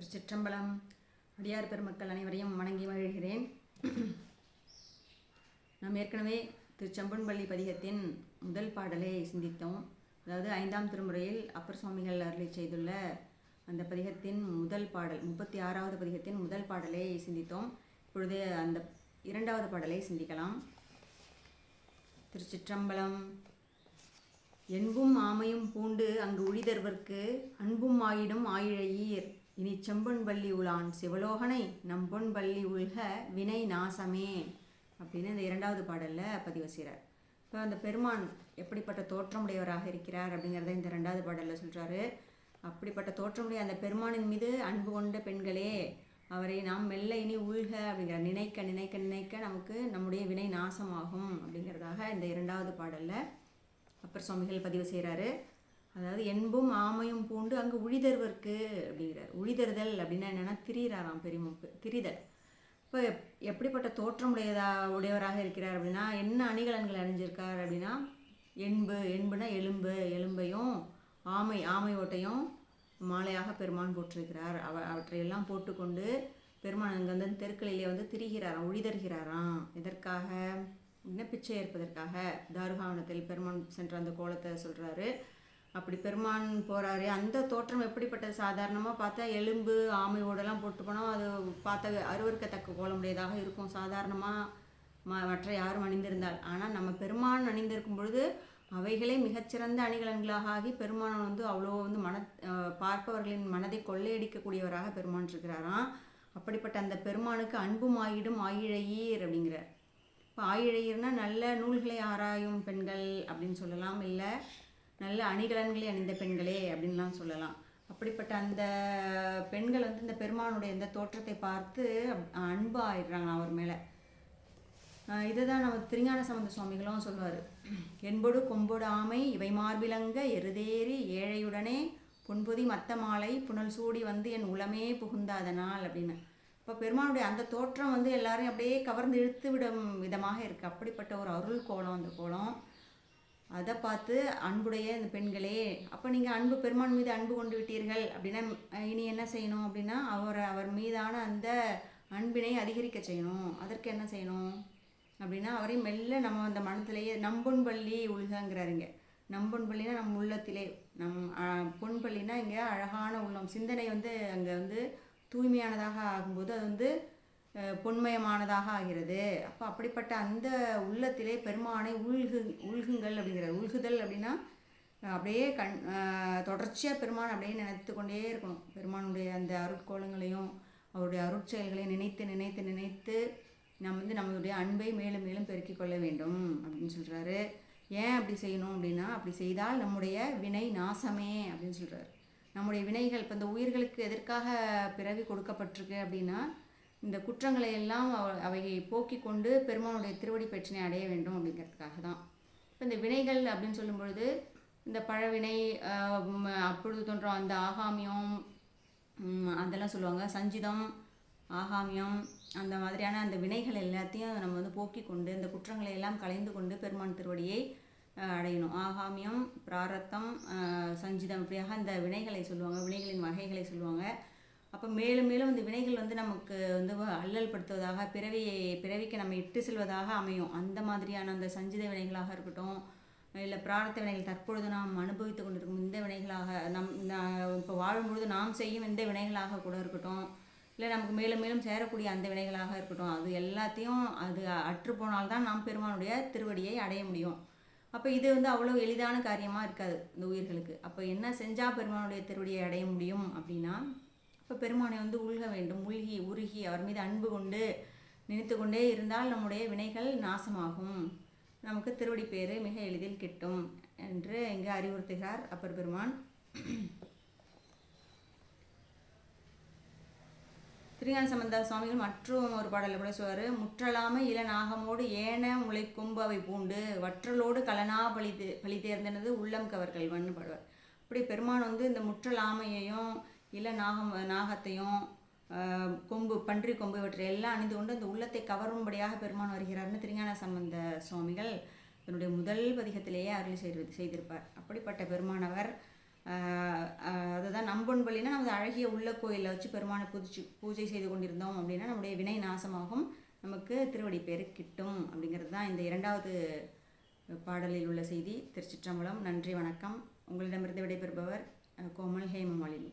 திருச்சிற்றம்பலம் அடியார் பெருமக்கள் அனைவரையும் வணங்கி மகிழ்கிறேன். நாம் ஏற்கனவே திருச்செம்பன்பள்ளி பதிகத்தின் முதல் பாடலை சிந்தித்தோம். அதாவது ஐந்தாம் திருமுறையில் அப்பர் சுவாமிகள் அருளை செய்துள்ள அந்த பதிகத்தின் முதல் பாடல் முப்பத்தி ஆறாவது பதிகத்தின் முதல் பாடலை சிந்தித்தோம். இப்பொழுது அந்த இரண்டாவது பாடலை சிந்திக்கலாம். திருச்சிற்றம்பலம் என்பும் ஆமையும் பூண்டு அங்கு உழிதர்வர்க்கு அன்பும் ஆயிடும் ஆயிழையீர் இனி செம்பொன் பள்ளி உலான் சிவலோகனை நம்பொன் பள்ளி உள்க வினை நாசமே. அப்படின்னு இந்த இரண்டாவது பாடலில் பதிவு செய்கிறார் இப்போ அந்த பெருமான் எப்படிப்பட்ட தோற்றமுடையவராக இருக்கிறார் அப்படிங்கிறத இந்த ரெண்டாவது பாடலில் சொல்கிறாரு அப்படிப்பட்ட தோற்றமுடைய அந்த பெருமானின் மீது அன்பு கொண்ட பெண்களே அவரை நாம் மெல்ல இனி உள்க அப்படிங்கிற நினைக்க நினைக்க நினைக்க நமக்கு நம்முடைய வினை நாசமாகும் அப்படிங்கிறதாக இந்த இரண்டாவது பாடலில் அப்பர் சுவாமிகள் பதிவு செய்கிறாரு அதாவது என்பும் ஆமையும் பூண்டு அங்கே உழிதர்வர்க்கு அப்படிங்கிறார். உழிதறுதல் அப்படின்னா என்னென்னா திரியிறாராம் பெரியமுப்பு திரிதல். இப்போ எப் எப்படிப்பட்ட தோற்றமுடையதா உடையவராக இருக்கிறார் அப்படின்னா என்ன அணிகலன்கள் அணிஞ்சிருக்கார் அப்படின்னா எண்பு எண்புனா எலும்பு எலும்பையும் ஆமை ஆமை ஓட்டையும் மாலையாக பெருமான் போட்டிருக்கிறார் அவ அவற்றையெல்லாம் போட்டுக்கொண்டு பெருமான் அங்கே வந்து தெருக்கலையிலே வந்து திரிகிறாராம் உழிதர்கிறாராம் எதற்காக? அப்படின்னா பிச்சை ஏற்பதற்காக? தாருகாவனத்தில் பெருமான் சென்ற அந்த கோலத்தை சொல்கிறாரு அப்படி பெருமான் போகிறாரு அந்த தோற்றம் எப்படிப்பட்டது? சாதாரணமாக பார்த்தா எலும்பு ஆமையோடெல்லாம் போட்டு போனால் அது பார்த்த அருவருக்கத்தக்க கோலமுடையதாக இருக்கும். சாதாரணமாக ம மற்ற யாரும் அணிந்திருந்தால். ஆனால் நம்ம பெருமான் அணிந்திருக்கும் பொழுது அவைகளே மிகச்சிறந்த அணிகலன்களாக ஆகி பெருமான் வந்து அவ்வளோ வந்து மன பார்ப்பவர்களின் மனதை கொள்ளையடிக்கக்கூடியவராக பெருமான் இருக்கிறாராம். அப்படிப்பட்ட அந்த பெருமானுக்கு அன்பும் ஆயிடும். ஆயிழையீர் அப்படிங்கிறார். இப்போ ஆயிழையர்னா நல்ல நூல்களை ஆராயும் பெண்கள் அப்படின்னு சொல்லலாம். இல்லை நல்ல அணிகலன்களை அணிந்த பெண்களே அப்படின்லாம் சொல்லலாம். அப்படிப்பட்ட அந்த பெண்கள் வந்து இந்த பெருமானுடைய இந்த தோற்றத்தை பார்த்து அன்பு ஆயிடுறாங்க அவர் மேலே. இதை தான் நம்ம திருஞான சம்பந்த சுவாமிகளும் சொல்லுவார் என்பொடு கொம்பொடு ஆமை இவை மார்பிலங்க எருதேறி ஏழையுடனே பொன்பொதி மத்த மாலை புனல் சூடி வந்து என் உளமே புகுந்தாதனால் அப்படின்னு. இப்போ பெருமானுடைய அந்த தோற்றம் வந்து எல்லாரையும் அப்படியே கவர்ந்து இழுத்து விடும் விதமாக இருக்குது அப்படிப்பட்ட ஒரு அருள் கோலம் அந்த கோலம். அதை பார்த்து அன்புடைய இந்த பெண்களே அப்போ நீங்கள் அன்பு பெருமான் மீது அன்பு கொண்டு விட்டீர்கள் அப்படின்னா இனி என்ன செய்யணும் அப்படின்னா அவர் அவர் மீதான அந்த அன்பினை அதிகரிக்க செய்யணும். அதற்கு என்ன செய்யணும் அப்படின்னா அவரை மெல்ல நம்ம அந்த மனத்திலேயே நம்பொன்பள்ளி உழுகங்கிறாருங்க நம்பொன்பள்ளினா நம்பொன் நம் உள்ளத்திலே நம் பொன்பள்ளினா இங்கே அழகான உள்ளம். சிந்தனை வந்து அங்கே வந்து தூய்மையானதாக ஆகும்போது அது வந்து பொன்மயமானதாக ஆகிறது. அப்போ அப்படிப்பட்ட அந்த உள்ளத்திலே பெருமானை உள்கு உள்குங்கள் அப்படிங்கிற உள்குதல் அப்படின்னா அப்படியே கண் தொடர்ச்சியாக பெருமான் அப்படியே நினைத்து கொண்டே இருக்கணும். பெருமானுடைய அந்த அருட்கோலங்களையும் அவருடைய அருட்செயல்களையும் நினைத்து நினைத்து நினைத்து நம்ம வந்து நம்மளுடைய அன்பை மேலும் மேலும் பெருக்கிக் கொள்ள வேண்டும் அப்படின்னு சொல்கிறாரு ஏன் அப்படி செய்யணும் அப்படின்னா அப்படி செய்தால் நம்முடைய வினை நாசமே அப்படின்னு சொல்கிறாரு நம்முடைய வினைகள் இப்போ இந்த உயிர்களுக்கு எதற்காக பிறவி கொடுக்கப்பட்டிருக்கு அப்படின்னா இந்த குற்றங்களை எல்லாம் அவையை போக்கி கொண்டு பெருமானுடைய திருவடி பெற்றினை அடைய வேண்டும் அப்படிங்கிறதுக்காக தான். இப்போ இந்த வினைகள் அப்படின்னு சொல்லும் பொழுது இந்த பழவினை அப்பொழுது தோன்றும் அந்த ஆகாமியம் அதெல்லாம் சொல்லுவாங்க. சஞ்சிதம் ஆகாமியம் அந்த மாதிரியான அந்த வினைகள் எல்லாத்தையும் நம்ம வந்து போக்கி கொண்டு இந்த குற்றங்களை எல்லாம் கலைந்து கொண்டு பெருமான் திருவடியை அடையணும். ஆகாமியம் பிராரத்தம் சஞ்சிதம் இப்படியாக அந்த வினைகளை சொல்லுவாங்க. வினைகளின் வகைகளை சொல்லுவாங்க. அப்போ மேலும் மேலும் இந்த வினைகள் வந்து நமக்கு வந்து அல்லல் படுத்துவதாக பிறவியை பிறவிக்கு நம்ம இட்டு செல்வதாக அமையும். அந்த மாதிரியான அந்த சஞ்சித வினைகளாக இருக்கட்டும் இல்லை பிரார்த்த வினைகள் தற்பொழுது நாம் அனுபவித்து கொண்டிருக்கும் இந்த வினைகளாக நம் இப்போ வாழும்பொழுது நாம் செய்யும் இந்த வினைகளாக கூட இருக்கட்டும் இல்லை நமக்கு மேலும் மேலும் சேரக்கூடிய அந்த வினைகளாக இருக்கட்டும் அது எல்லாத்தையும் அது அற்று போனால்தான் நாம் பெருமானுடைய திருவடியை அடைய முடியும். அப்போ இது வந்து அவ்வளோ எளிதான காரியமாக இருக்காது இந்த உயிர்களுக்கு. அப்போ என்ன செஞ்சால் பெருமானுடைய திருவடியை அடைய முடியும் அப்படின்னா இப்போ பெருமானை வந்து உள்க வேண்டும். உள்கி உருகி அவர் மீது அன்பு கொண்டு நினைத்து கொண்டே இருந்தால் நம்முடைய வினைகள் நாசமாகும். நமக்கு திருவடி பேர் மிக எளிதில் கிட்டும் என்று இங்கே அறிவுறுத்துகிறார் அப்பர் பெருமான். திருஞான சம்பந்த சுவாமிகள் மற்றும் ஒரு பாடலில் கூட சொல்வார் முற்றலாமை இள நாகமோடு ஏன முளை கொம்பு அவை பூண்டு வற்றலோடு கலனா பழி பழி தேர்ந்தனது உள்ளம் கவர்கள்வன்னு பாடுவார். அப்படி பெருமான் வந்து இந்த முற்றலாமையையும் இல்லை நாகம் நாகத்தையும் கொம்பு பன்றி கொம்பு இவற்றை எல்லாம் அணிந்து கொண்டு அந்த உள்ளத்தை கவரும்படியாக பெருமான் வருகிறார்னு திருஞான சம்பந்த சுவாமிகள் தன்னுடைய முதல் பதிகத்திலேயே அருள் செய்து செய்திருப்பார். அப்படிப்பட்ட பெருமானவர் அதுதான் நம்பொன் பள்ளினா நமது அழகிய உள்ள கோயிலில் வச்சு பெருமானை புதிச்சு பூஜை செய்து கொண்டிருந்தோம் அப்படின்னா நம்முடைய வினை நாசமாகும். நமக்கு திருவடி பேர் கிட்டும் அப்படிங்கிறது தான் இந்த இரண்டாவது பாடலில் உள்ள செய்தி. திருச்சிற்றம்பலம் நன்றி வணக்கம். உங்களிடமிருந்து விடைபெறுபவர் கோமல் ஹேமமாலினி.